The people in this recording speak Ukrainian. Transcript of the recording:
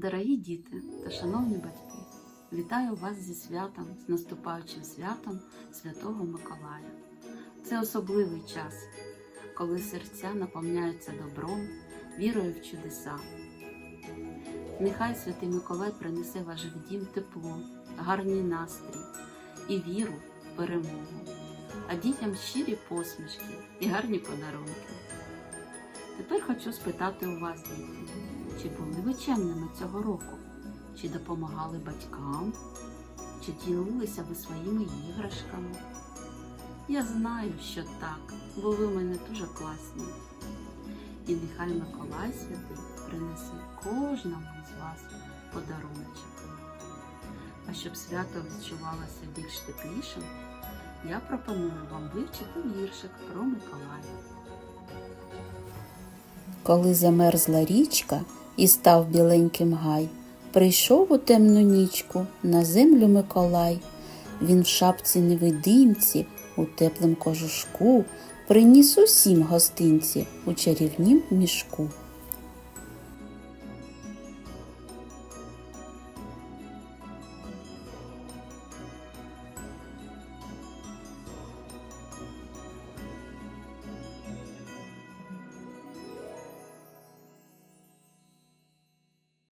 Дорогі діти та шановні батьки, вітаю вас зі святом, з наступаючим святом Святого Миколая. Це особливий час, коли серця наповняються добром, вірою в чудеса. Нехай Святий Миколай принесе ваш дім тепло, гарний настрій і віру в перемогу, а дітям щирі посмішки і гарні подарунки. Тепер хочу спитати у вас, діти, були цього року? Чи допомагали батькам? Чи ділилися ви своїми іграшками? Я знаю, що так, бо ви в мене дуже класні. І нехай Миколай Святий принесе кожному з вас подаруночок. А щоб свято відчувалося більш теплішим, я пропоную вам вивчити віршик про Миколая. Коли замерзла річка і став біленьким гай, прийшов у темну нічку на землю Миколай. Він в шапці невидимці, у теплим кожушку, приніс усім гостинці у чарівнім мішку.